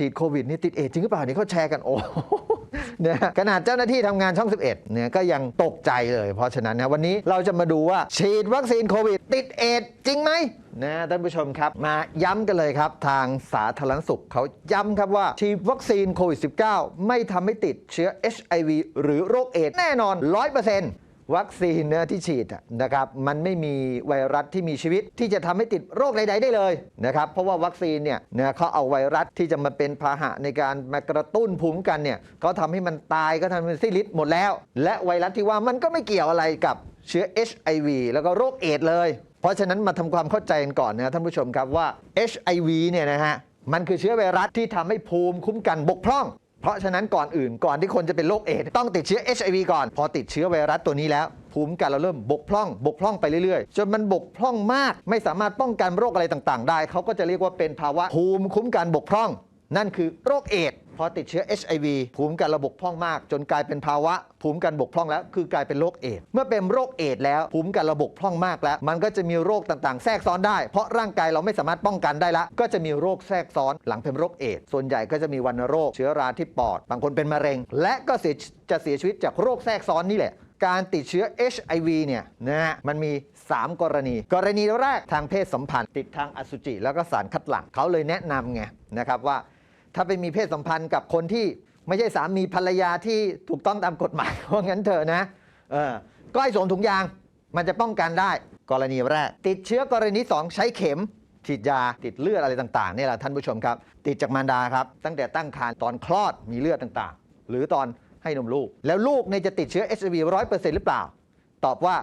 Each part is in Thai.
ฉีดโควิดนี่ติดเอดจริงหรือเปล่านี่เขาแชร์กันโอ้เนี่ยขนาดเจ้าหน้าที่ทำงานช่อง 11เนี่ยก็ยังตกใจเลย เพราะฉะนั้นนะวันนี้เราจะมาดูว่าฉีดวัคซีนโควิด ติดเอดจริงไหมนะท่านผู้ชมครับ มาย้ำกันเลยครับ ทางสาธารณสุขเขาย้ำครับว่า ฉีดวัคซีนโควิด -19 ไม่ทำให้ติดเชื้อ HIV หรือโรคเอดแน่นอน 100% วัคซีนเนี่ยที่ฉีดนะครับมันไม่มีไวรัสที่มีชีวิตที่จะทำให้ติดโรคใดๆได้เลยนะครับเพราะว่าวัคซีนเนี่ยนะเขาเอาไวรัสที่จะมาเป็นพาหะในการมากระตุ้นภูมิคันเนี่ยก็ทำให้มันตายก็ทำให้มันสิ้นฤทธิ์หมดแล้ว และไวรัสที่ว่ามันก็ไม่เกี่ยวอะไรกับเชื้อ HIV แล้วก็โรคเอดเลย เพราะฉะนั้นมาทำความเข้าใจกันก่อนนะท่านผู้ชมครับว่า HIV เนี่ยนะฮะมันคือเชื้อไวรัสที่ทำให้ภูมิคุ้มกันบกพร่อง เพราะฉะนั้นก่อนอื่นก่อนที่คนจะเป็นโรคเอดส์ต้องติดเชื้อ HIV ก่อน พอติดเชื้อไวรัสตัวนี้แล้ว ภูมิคุ้มกันเราเริ่มบกพร่อง บกพร่องไปเรื่อยๆ จนมันบกพร่องมาก ไม่สามารถป้องกันโรคอะไรต่างๆ ได้ เขาก็จะเรียกว่าเป็นภาวะภูมิคุ้มกันบกพร่อง นั่นคือโรคเอดส์ อติดเชื้อ HIV ภูมิกันระบบพร่องมาก จนกลายเป็นภาวะ ภูมิกันบกพร่องแล้ว คือกลายเป็นโรคเอดส์เมื่อเป็นโรคเอดส์แล้ว ภูมิกันระบบพร่องมากแล้ว มันก็จะมีโรคต่างๆ แทรกซ้อนได้ เพราะร่างกายเราไม่สามารถป้องกันได้ละ ก็จะมีโรคแทรกซ้อนหลังเป็นโรคเอดส์ส่วนใหญ่ก็จะมีวัณโรคเชื้อราที่ปอด บางคนเป็นมะเร็ง และก็เสียจะเสียชีวิตจากโรคแทรกซ้อนนี่แหละการติดเชื้อ HIV เนี่ยนะฮะมันมี 3 กรณี กรณีแรกทางเพศสัมพันธ์ ติดทางอสุจิแล้วก็สารคัดหลั่งเขาเลยแนะนำไงนะครับว่า ถ้าไปมีเพศสัมพันธ์กับคนที่ไม่ใช่สามีภรรยาที่ถูกต้องตามกฎหมายว่างั้นเถอะนะเออก็ให้สวมถุงยางมันจะป้องกันได้ กรณีแรก ติดเชื้อกรณี 2 ใช้เข็มฉีดยาติดเลือดอะไรต่างๆนี่แหละท่านผู้ชมครับ ติดจากมารดาครับ ตั้งแต่ตั้งครรภ์ตอนคลอดมีเลือดต่างๆ หรือตอนให้นมลูก แล้วลูกเนี่ยจะติดเชื้อ HIV ร้อยเปอร์เซ็นต์หรือเปล่า ตอบว่า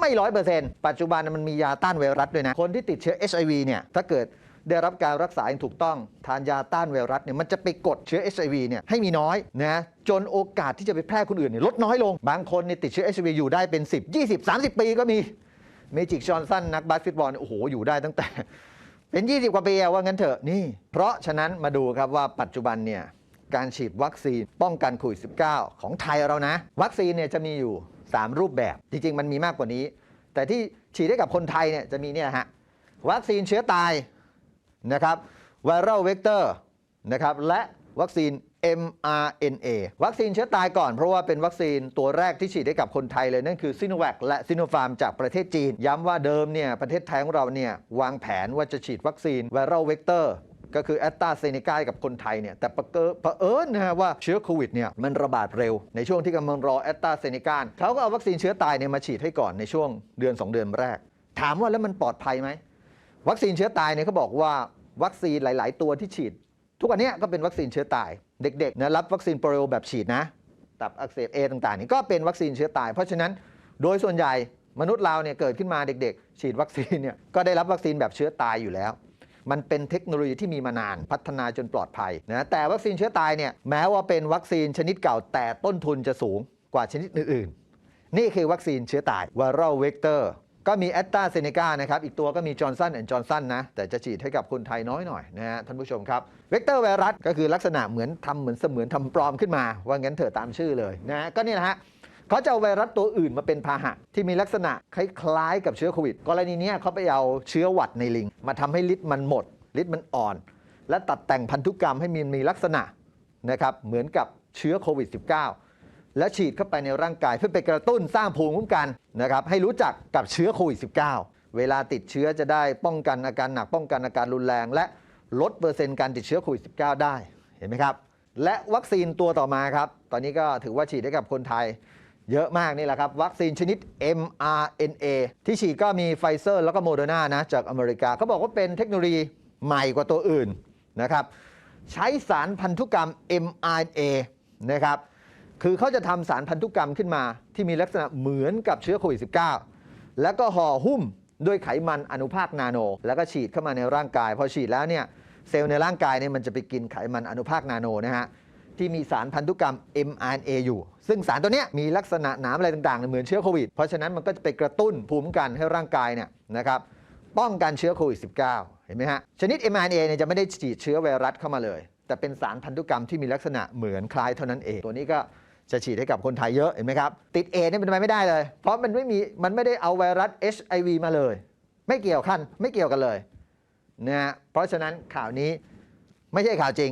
ไม่ร้อยเปอร์เซ็นต์ปัจจุบันมันมียาต้านไวรัสด้วยนะ คนที่ติดเชื้อ HIV เนี่ยถ้าเกิด ได้รับการรักษาอย่างถูกต้อง ทานยาต้านไวรัสเนี่ยมันจะไปกดเชื้อ HIV เนี่ยให้มีน้อยนะจนโอกาสที่จะไปแพร่คนอื่นเนี่ยลดน้อยลง บางคนเนี่ยติดเชื้อ HIV อยู่ได้เป็น 10 20 30 ปีก็มีเมจิกชอนสันนักบาสเกตบอลโอ้โหอยู่ได้ตั้งแต่ เป็น 20 กว่าปีอะว่างั้นเถอะนี่ เพราะฉะนั้นมาดูครับว่าปัจจุบันเนี่ยการฉีดวัคซีนป้องกันโควิด -19 ของไทยเรานะ วัคซีนเนี่ยจะมีอยู่ 3 รูปแบบ จริง ๆ มันมีมากกว่านี้ แต่ที่ฉีดให้กับคนไทยเนี่ยจะมีเนี่ยฮะวัคซีนเชื้อตาย นะครับไวรัลเวกเตอร์นะครับและวัคซีน mRNA วัคซีนเชื้อตายก่อนเพราะว่าเป็นวัคซีนตัวแรกที่ฉีดให้กับคนไทยเลย นั่นคือซิโนแวคและซิโนฟาร์มจากประเทศจีน ย้ำว่าเดิมเนี่ยประเทศไทยของเราเนี่ยวางแผนว่าจะฉีดวัคซีนไวรัลเวกเตอร์ก็คือแอสตราเซเนกากับคนไทยเนี่ยแต่ประเกิเผอิญนะฮะว่าเชื้อโควิดเนี่ยมันระบาดเร็ว ในช่วงที่กำลังรอแอสตราเซเนกาเขาก็เอาวัคซีนเชื้อตายเนี่ยมาฉีดให้ก่อนในช่วงเดือน 2 เดือนแรก ถามว่าแล้วมันปลอดภัยไหม วัคซีนเชื้อตายเนี่ยเขาบอกว่าวัคซีนหลาย ๆ ตัวที่ฉีด ทุกวันเนี้ยก็เป็นวัคซีนเชื้อตาย เด็ก ๆ นะรับวัคซีนโปรโลแบบฉีดนะ ตับอักเสบเอต่าง ๆ นี่ก็เป็นวัคซีนเชื้อตาย เพราะฉะนั้นโดยส่วนใหญ่มนุษย์เราเนี่ยเกิดขึ้นมาเด็ก ๆ ฉีดวัคซีนเนี่ยก็ได้รับวัคซีนแบบเชื้อตายอยู่แล้ว มันเป็นเทคโนโลยีที่มีมานานพัฒนาจนปลอดภัยนะแต่วัคซีนเชื้อตายเนี่ยแม้ว่าเป็นวัคซีนชนิดเก่าแต่ต้นทุนจะสูงกว่าชนิดอื่น ๆ นี่คือวัคซีนเชื้อตายว i ร a l เว ก็มีแอตตาเซเนกานะครับ อีกตัวก็มีจอร์นสันแอนด์จอร์นสันนะ แต่จะฉีดให้กับคนไทยน้อยหน่อยนะฮะท่านผู้ชมครับ เวกเตอร์ไวรัสก็คือลักษณะเหมือนทำเหมือนเสมือนทำปลอมขึ้นมา ว่างั้นเถอะตามชื่อเลยนะ ก็นี่แหละฮะเขาจะเอาไวรัสตัวอื่นมาเป็นพาหะ ที่มีลักษณะคล้ายๆกับเชื้อโควิด กรณีนี้เขาไปเอาเชื้อหวัดในลิง มาทำให้ฤทธิ์มันหมดฤทธิ์มันอ่อน และตัดแต่งพันธุกรรมให้มีมีลักษณะนะครับเหมือนกับเชื้อโควิด -19 และฉีดเข้าไปในร่างกายเพื่อไปกระตุ้นสร้างภูมิคุ้มกันนะครับให้รู้จักกับเชื้อโควิด -19 เวลาติดเชื้อจะได้ป้องกันอาการหนักป้องกันอาการรุนแรง และลดเปอร์เซ็นต์การติดเชื้อโควิด -19 ได้เห็นไหมครับ และวัคซีนตัวต่อมาครับ ตอนนี้ก็ถือว่าฉีดให้กับคนไทย เยอะมากนี่แหละครับ วัคซีนชนิด mRNA ที่ฉีดก็มีไฟเซอร์แล้วก็โมเดอร์นานะจากอเมริกาเขาบอกว่าเป็นเทคโนโลยีใหม่กว่าตัวอื่นนะครับใช้สารพันธุกรรม mRNA นะครับ คือเขาจะทำสารพันธุกรรมขึ้นมาที่มีลักษณะเหมือนกับเชื้อโควิด -19 แล้วก็ห่อหุ้มด้วยไขมันอนุภาคนาโน แล้วก็ฉีดเข้ามาในร่างกาย พอฉีดแล้วเนี่ยเซลล์ในร่างกายเนี่ยมันจะไปกินไขมันอนุภาคนาโนนะฮะที่มีสารพันธุกรรม mRNA อยู่ ซึ่งสารตัวเนี้ยมีลักษณะหนามอะไรต่างๆเนี่ยเหมือนเชื้อโควิด เพราะฉะนั้นมันก็จะไปกระตุ้นภูมิคุ้มกันให้ร่างกายเนี่ยนะครับป้องกันเชื้อโควิด -19 เห็นไหมฮะ ชนิด mRNA เนี่ยจะไม่ได้ฉีดเชื้อไวรัสเข้ามาเลย แต่เป็นสารพันธุกรรมที่มีลักษณะเหมือนคล้ายเท่านั้นเอง ตัวนี้ก็ จะฉีดให้กับคนไทยเยอะเห็นไหมครับ ติดเอเนี่ยเป็นไปไม่ได้เลย เพราะมันไม่มีมันไม่ได้เอาไวรัส HIV มาเลย ไม่เกี่ยวขันไม่เกี่ยวกันเลยนะฮะเพราะฉะนั้นข่าวนี้ไม่ใช่ข่าวจริง